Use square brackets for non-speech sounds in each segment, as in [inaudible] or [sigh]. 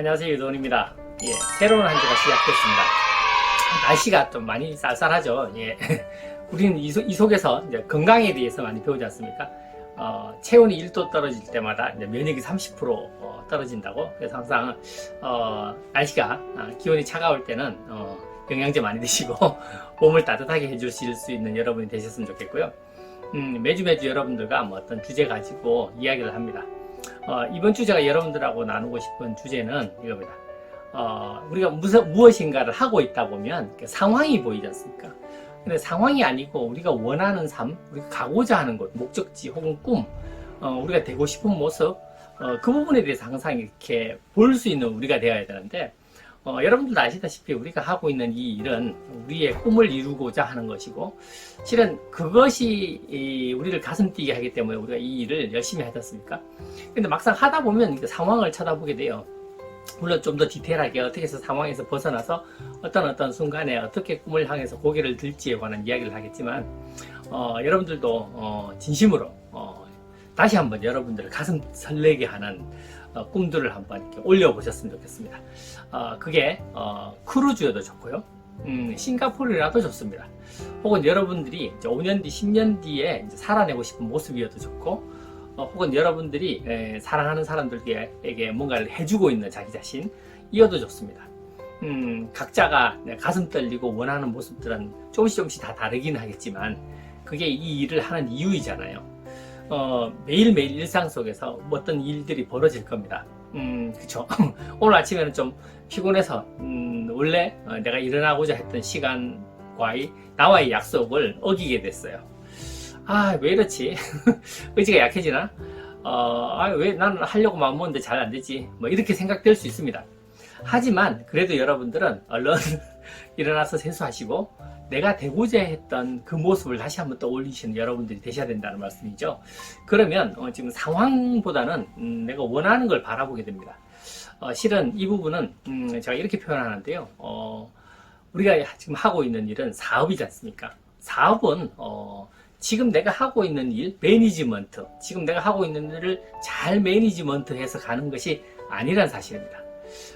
안녕하세요 유도원입니다. 예, 새로운 한 주가 시작됐습니다. 날씨가 좀 많이 쌀쌀하죠. 예. [laughs] 우리는 이, 속, 이 속에서 이제 건강에 대해서 많이 배우지 않습니까? 어, 체온이 1도 떨어질 때마다 이제 면역이 30% 어, 떨어진다고. 그래서 항상 어, 날씨가 아, 기온이 차가울 때는 어, 영양제 많이 드시고 [laughs] 몸을 따뜻하게 해주실 수 있는 여러분이 되셨으면 좋겠고요. 음, 매주 매주 여러분들과 뭐 어떤 주제 가지고 이야기를 합니다. 어, 이번 주 제가 여러분들하고 나누고 싶은 주제는 이겁니다. 어, 우리가 무서, 무엇인가를 하고 있다 보면 그 상황이 보이지 않습니까? 근데 상황이 아니고 우리가 원하는 삶, 우리가 가고자 하는 곳, 목적지 혹은 꿈, 어, 우리가 되고 싶은 모습, 어, 그 부분에 대해서 항상 이렇게 볼 수 있는 우리가 되어야 되는데, 어, 여러분들도 아시다시피 우리가 하고 있는 이 일은 우리의 꿈을 이루고자 하는 것이고, 실은 그것이 이 우리를 가슴 뛰게 하기 때문에 우리가 이 일을 열심히 하지 않습니까? 근데 막상 하다 보면 그 상황을 쳐다보게 돼요. 물론 좀 더 디테일하게 어떻게 해서 상황에서 벗어나서 어떤 어떤 순간에 어떻게 꿈을 향해서 고개를 들지에 관한 이야기를 하겠지만 어, 여러분들도 어, 진심으로 어, 다시 한번 여러분들을 가슴 설레게 하는 어, 꿈들을 한번 이렇게 올려보셨으면 좋겠습니다. 어, 그게 어, 크루즈여도 좋고요. 음, 싱가포르라도 좋습니다. 혹은 여러분들이 이제 5년 뒤, 10년 뒤에 살아내고 싶은 모습이어도 좋고 어, 혹은 여러분들이 에, 사랑하는 사람들에게 뭔가를 해주고 있는 자기 자신 이어도 좋습니다. 음, 각자가 가슴 떨리고 원하는 모습들은 조금씩 조금씩 다 다르긴 하겠지만 그게 이 일을 하는 이유이잖아요. 어, 매일매일 일상 속에서 어떤 일들이 벌어질 겁니다. 음, 그쵸. [laughs] 오늘 아침에는 좀 피곤해서, 음, 원래 어, 내가 일어나고자 했던 시간과의, 나와의 약속을 어기게 됐어요. 아, 왜 이렇지? [laughs] 의지가 약해지나? 어, 아, 왜 나는 하려고 마음 먹는데 잘 안 되지? 뭐 이렇게 생각될 수 있습니다. 하지만 그래도 여러분들은 얼른 [laughs] 일어나서 세수하시고 내가 되고자 했던 그 모습을 다시 한번 떠올리시는 여러분들이 되셔야 된다는 말씀이죠. 그러면 어, 지금 상황보다는 음, 내가 원하는 걸 바라보게 됩니다. 어, 실은 이 부분은 음, 제가 이렇게 표현하는데요. 어, 우리가 지금 하고 있는 일은 사업이지 않습니까? 사업은 어, 지금 내가 하고 있는 일, 매니지먼트, 지금 내가 하고 있는 일을 잘 매니지먼트 해서 가는 것이 아니란 사실입니다.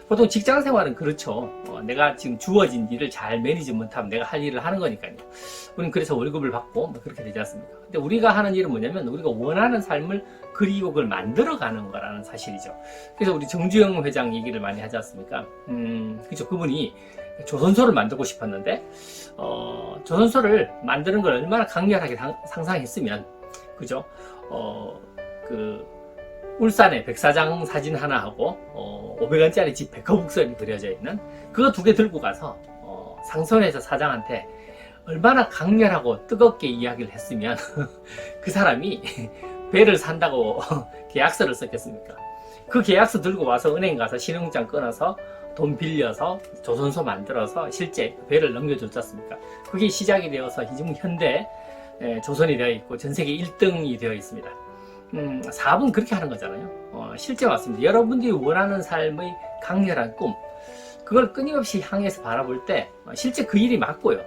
보통 직장 생활은 그렇죠. 어, 내가 지금 주어진 일을 잘 매니지먼트하면 내가 할 일을 하는 거니까요. 우리는 그래서 월급을 받고 뭐 그렇게 되지 않습니까? 근데 우리가 하는 일은 뭐냐면 우리가 원하는 삶을 그리고 그걸 만들어가는 거라는 사실이죠. 그래서 우리 정주영 회장 얘기를 많이 하지 않습니까? 음, 그죠. 그분이 조선소를 만들고 싶었는데, 어, 조선소를 만드는 걸 얼마나 강렬하게 상- 상상했으면, 그죠? 어, 그, 울산에 백사장 사진 하나 하고, 어, 500원짜리 집 백허북선이 그려져 있는, 그거 두 개 들고 가서, 어, 상선에서 사장한테 얼마나 강렬하고 뜨겁게 이야기를 했으면, [laughs] 그 사람이 [laughs] 배를 산다고 [laughs] 계약서를 썼겠습니까? 그 계약서 들고 와서 은행 가서 신용장 끊어서 돈 빌려서 조선소 만들어서 실제 배를 넘겨줬지 않습니까? 그게 시작이 되어서 지금 현대 에, 조선이 되어 있고 전 세계 1등이 되어 있습니다. 음, 사업은 그렇게 하는 거잖아요. 어, 실제 맞습니다. 여러분들이 원하는 삶의 강렬한 꿈, 그걸 끊임없이 향해서 바라볼 때 어, 실제 그 일이 맞고요.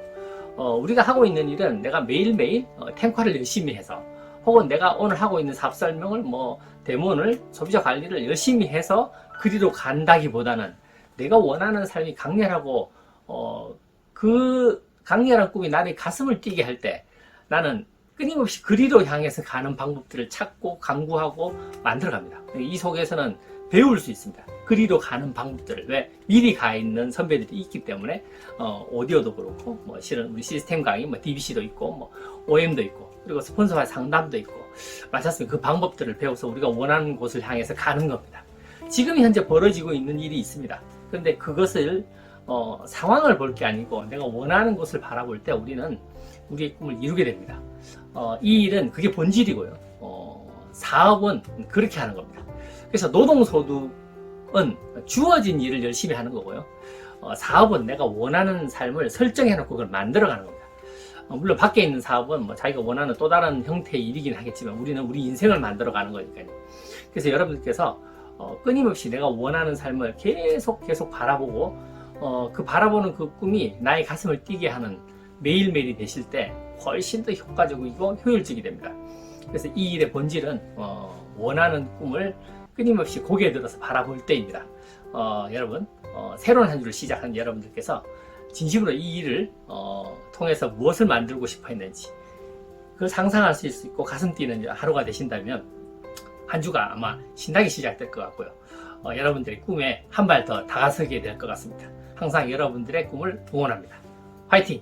어, 우리가 하고 있는 일은 내가 매일매일 어, 탱화를 열심히 해서 혹은 내가 오늘 하고 있는 사업 설명을 뭐 데모를 소비자 관리를 열심히 해서 그리로 간다기보다는 내가 원하는 삶이 강렬하고 어, 그 강렬한 꿈이 나의 가슴을 뛰게 할 때 나는 끊임없이 그리로 향해서 가는 방법들을 찾고 강구하고 만들어갑니다. 이 속에서는 배울 수 있습니다. 그리로 가는 방법들을 왜 미리 가 있는 선배들이 있기 때문에 어, 오디오도 그렇고 뭐 실은 우리 시스템 강의 뭐 DBC도 있고 뭐 OM도 있고 그리고 스폰서와 상담도 있고 마찬가지로 그 방법들을 배워서 우리가 원하는 곳을 향해서 가는 겁니다. 지금 현재 벌어지고 있는 일이 있습니다. 그런데 그것을 어, 상황을 볼 게 아니고 내가 원하는 곳을 바라볼 때 우리는 우리의 꿈을 이루게 됩니다. 어, 이 일은 그게 본질이고요. 어, 사업은 그렇게 하는 겁니다. 그래서 노동소득은 주어진 일을 열심히 하는 거고요. 어, 사업은 내가 원하는 삶을 설정해놓고 그걸 만들어가는 겁니다. 어, 물론 밖에 있는 사업은 뭐 자기가 원하는 또 다른 형태의 일이긴 하겠지만 우리는 우리 인생을 만들어가는 거니까요. 그래서 여러분들께서 어, 끊임없이 내가 원하는 삶을 계속 계속 바라보고 어, 그 바라보는 그 꿈이 나의 가슴을 뛰게 하는 매일매일이 되실 때 훨씬 더 효과적이고 효율적이 됩니다. 그래서 이 일의 본질은 어, 원하는 꿈을 끊임없이 고개 들어서 바라볼 때입니다. 어, 여러분, 어, 새로운 한 주를 시작한 여러분들께서 진심으로 이 일을 어, 통해서 무엇을 만들고 싶어 했는지 그걸 상상할 수 있고 가슴 뛰는 하루가 되신다면 한 주가 아마 신나게 시작될 것 같고요. 어, 여러분들의 꿈에 한 발 더 다가서게 될 것 같습니다. 항상 여러분들의 꿈을 응원합니다. 화이팅!